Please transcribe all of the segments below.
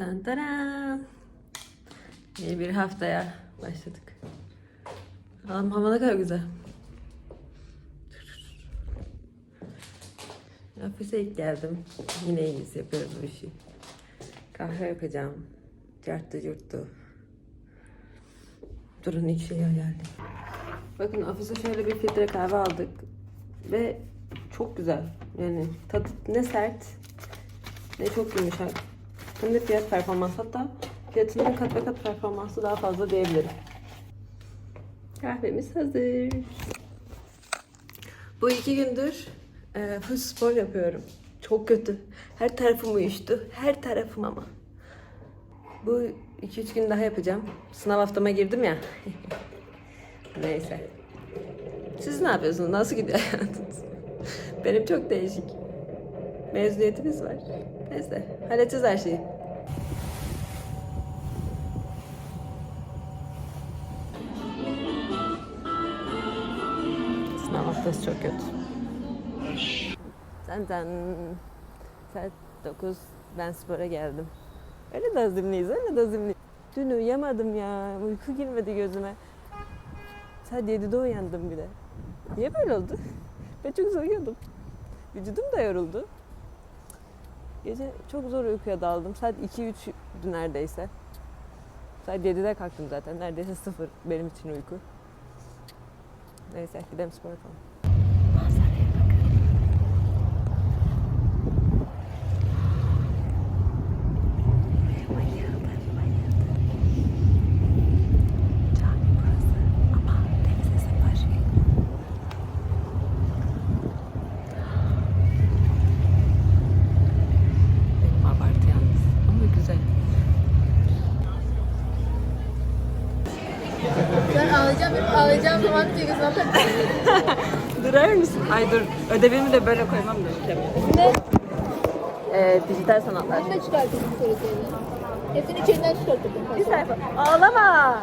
Taran. Yeni bir haftaya başladık. Allah'ım hava ne kadar güzel. Ofise ilk geldim. Yine iyisi yapıyoruz bu işi. Kahve yapacağım. Carttı curttu. Durun ilk şeyi geldi. Bakın ofise şöyle bir filtre kahve aldık. Ve çok güzel. Yani tadı ne sert ne çok yumuşak. Hem de fiyat performans hatta fiyatından kat ve kat performansı daha fazla diyebilirim. Kahvemiz hazır. Bu iki gündür e, full spor yapıyorum. Çok kötü. Her tarafım uyuştu. Her tarafım ama. Bu 2-3 gün daha yapacağım. Sınav haftama girdim ya. Neyse. Siz ne yapıyorsunuz? Nasıl gidiyor hayatınız? Benim çok değişik. Mezuniyetimiz var. Neyse. Halledeceğiz her şeyi. Sınav haftası çok kötü. Zaten saat 9 ben spora geldim. Öyle de azimliyiz, öyle de azimliyiz. Dün uyuyamadım ya, uyku girmedi gözüme. Saat 7'de uyandım bile. Niye böyle oldu? Ben çok uyuyordum. Vücudum da yoruldu. Gece çok zor uykuya daldım. Saat 2-3'dü neredeyse. Saat 7'de kalktım zaten. Neredeyse sıfır benim için uyku. Neyse gidelim spor yapalım. Cami burası ama denize sıfır. Benim abartı yalnız ama güzel. Ağlayacağım, ağlayacağım zaman duygusuna Durar mısın? Ay dur ödevimi de böyle koymam da. Ne? Ee, dijital sanatlar. Ben de çıkarttım soruları. Hepsini içinden çıkarttım. Bir sayfa. Ağlama.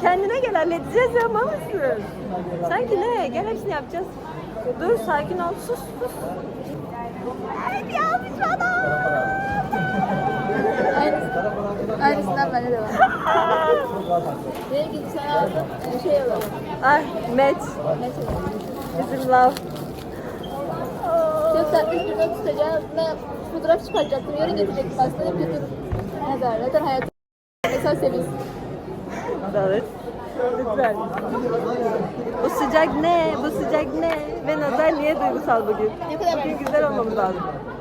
Kendine gel halledeceğiz ya mısın? Sanki ne? Gel hepsini yapacağız. Dur sakin ol. Sus sus. Evet yapmış bana. Aynısı. Aynısından bende de var. Benim gibi sen aldın, şey alalım. Ay Met. Mesela. Bizim love. Çok tatlı bir not tutacağım. Ben fotoğraf çıkartacaktım. Yarın getirecektim aslında. Hep götürürüm. Ne der? Zaten hayatım. Esas seviyorsun. Evet. Lütfen. Bu sıcak ne? Bu sıcak ne? Ve Nazar niye duygusal bugün? Ne kadar Bugün güzel olmamız lazım.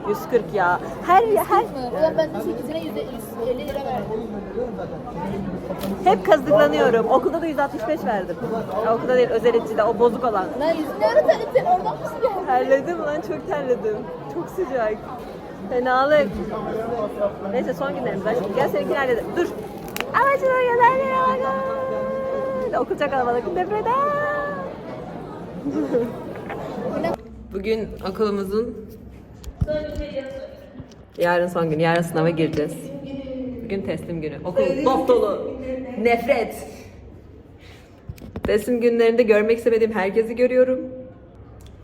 140 ya. Her her Ulan ben 8'ine 150 lira verdim. hep kazıklanıyorum. Okulda da 165 verdim. Ya, okulda değil özel içinde o bozuk olan. Ben yüzünü öğretelim sen oradan mısın ya? Terledim lan çok terledim. Çok sıcak. Fenalık. Neyse son günlerimiz. Gel seninkini halledelim. Dur. Ama şuna güzelliğe bakın. Okul çok kalabalık. Deprede. Bugün okulumuzun Yarın son gün. Yarın sınava gireceğiz. Bugün teslim günü. Okul dop dolu. Nefret. Teslim günlerinde görmek istemediğim herkesi görüyorum.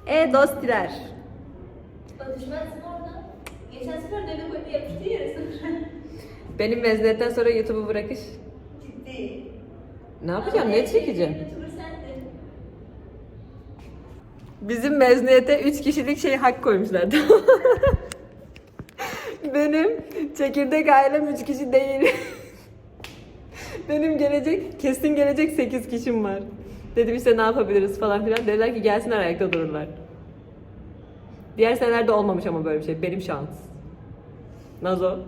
E dostiler. Geçen sefer yapıştı yarısı. Benim mezuniyetten sonra YouTube'u bırakış. Ciddi. Ne yapacağım? Ne sendin. Bizim mezuniyete 3 kişilik şey hak koymuşlar. Benim çekirdek ailem 3 kişi değil. Benim gelecek, kesin gelecek 8 kişim var. Dedim işte ne yapabiliriz falan filan. Dediler ki gelsinler ayakta dururlar. Diğer senelerde olmamış ama böyle bir şey. Benim şans. Nazo.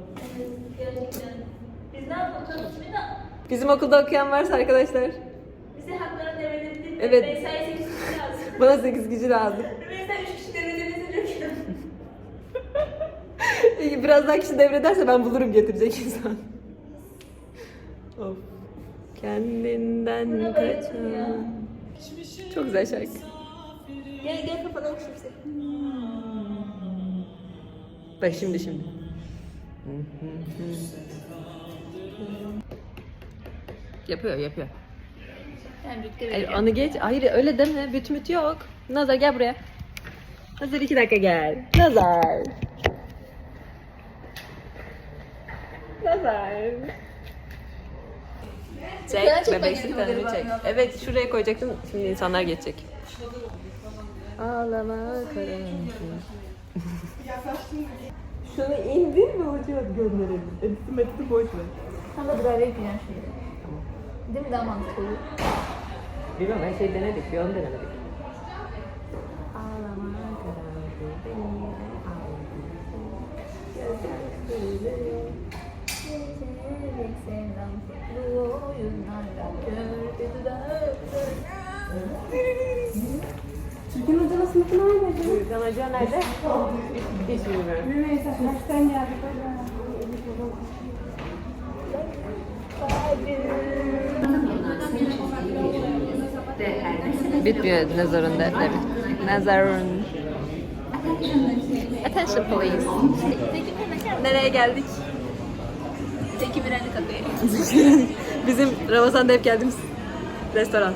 Gerçekten. Biz ne yapacağız? Bizim okulda okuyan varsa arkadaşlar. bize hakları devredebilir. Evet. Veysel 8 kişi lazım. Bana 8 kişi lazım. Veysel 3 kişi devredebilirse çok iyi. Biraz daha kişi devrederse ben bulurum getirecek insan. of. Kendinden kaçan. Çok güzel şarkı. Gel gel okşayım seni. Bak şimdi şimdi. Yapıyor yapıyor. Yani rütbe Hayır, onu geç. Hayır öyle deme. Büt müt yok. Nazar gel buraya. Nazar iki dakika gel. Nazar. Nazar. Çek, bakayım, kendini hadi çek. Evet, şuraya koyacaktım. Şimdi insanlar geçecek. Ağlama karanlık. Şunu indir mi hocam gönderelim. Editi metni boş ver. Tam da drive yapacağım şimdi. Değil mi daha mantıklı olur? Bilmem her şey denedik, bir onu denemedik. Ağlama karanlık beni ağladı. Gözler Türkan Hoca'nın sınıfı nerede? Gürkan Hoca nerede? Hiç bilmiyorum. Rümeysa dersten geldik. Bitmiyor nazarın dertleri. Nazarın. Attention please. Nereye geldik? Zeki Mürenli kafeye. Bizim Ramazan'da hep geldiğimiz restoran.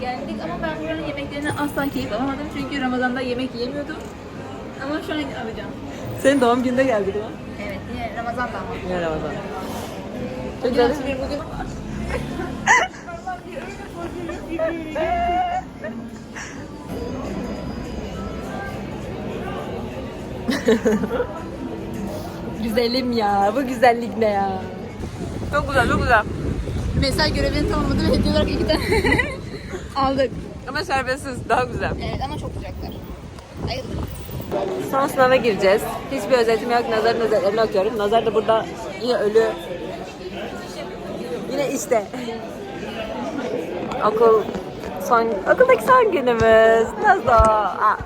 Geldik ama ben buranın yemeklerine asla keyif alamadım çünkü Ramazan'da yemek yemiyordum. Ama şu an alacağım. Senin doğum günde geldik lan. Evet yine Ramazan'da ama. Yine Ramazan. Çok güzel. bugün Güzelim ya. Bu güzellik ne ya? Çok güzel, çok güzel. mesai görevini tamamladı ve hediye olarak iki tane aldık. Ama şerbetsiz, daha güzel. Evet ama çok sıcaklar. Ayıldık. Son sınava gireceğiz. Hiçbir özetim yok. Nazarın özetlerini okuyorum. Nazar da burada yine ölü. Yine işte. Okul son, okuldaki son günümüz. Nasıl? Aa.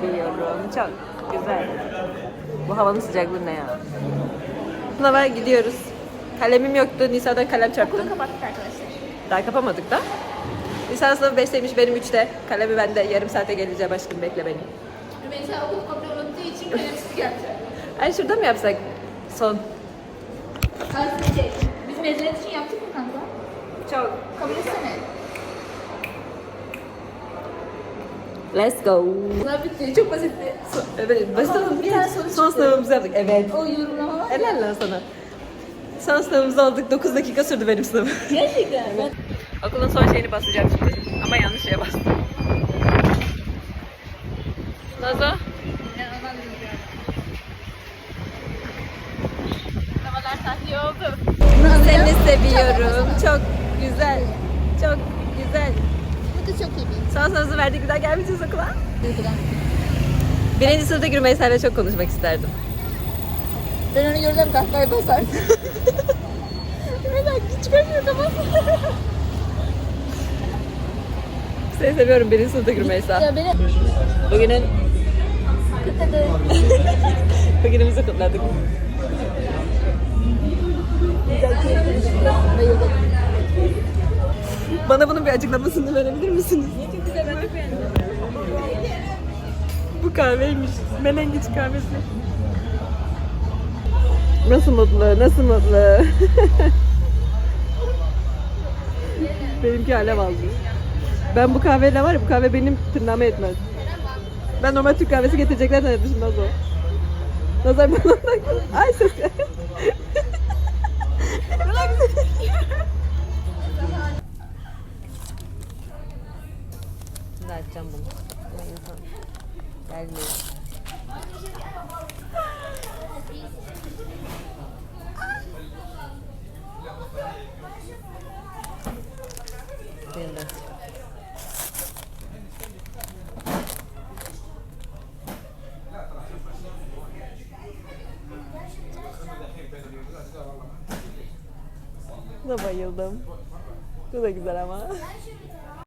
Seviyorum. Çok güzel. Bu havanın sıcaklığı ne ya? Sınava gidiyoruz. Kalemim yoktu. Nisa'dan kalem çarptım. Okulu kapattık arkadaşlar. Daha kapamadık da. Lisans sınavı 5'teymiş benim 3'te. Kalemi bende yarım saate geleceğim aşkım bekle beni. Rümeysa okulu komple unuttuğu için kalemsizlik yapacak. Ay şurada mı yapsak son? Kalsın mezuniyet için yaptık mı kanka? Çok. Kabul etsene. Let's go. Sınav bitti. Çok basitti. Evet, basit Son- bir tane soru Son çıktı. sınavımızı yaptık. Evet. O yorumlama var. Helal lan sana. Son sınavımızı aldık. 9 dakika sürdü benim sınavım. Gerçekten. Ben Okulun son şeyini basacağım şimdi. Ama yanlış şeye bastım. Nazo? tahliye oldu. Seni seviyorum. Çok güzel. Çok güzel. Bu da çok iyi Son sınavımızı verdik. Bir daha gelmeyeceğiz okula. Birinci sınıfta Gürmeysel'le çok konuşmak isterdim. Ben onu gördüm kahkahaya basar. Neden? Hiç çıkarmıyor kafası. Seni seviyorum birinci sınıfta Gürmeysa. ya Bugünün kıtladı. bugünümüzü kutladık. Bayıldım. Bana bunun bir açıklamasını verebilir misiniz? Çok güzel ben çok beğendim. Bu kahveymiş. Menengiç kahvesi. Nasıl mutlu, nasıl mutlu. Benimki alev aldı. Ben bu kahveyle var ya, bu kahve benim tırnağıma yetmez. Ben normal Türk kahvesi getirecekler zannetmişim Nazo. Nazar bana Ay ses Şimdi açacağım bunu. Ama insan gelmiyor. De. Buna bayıldım. Bu da güzel ama.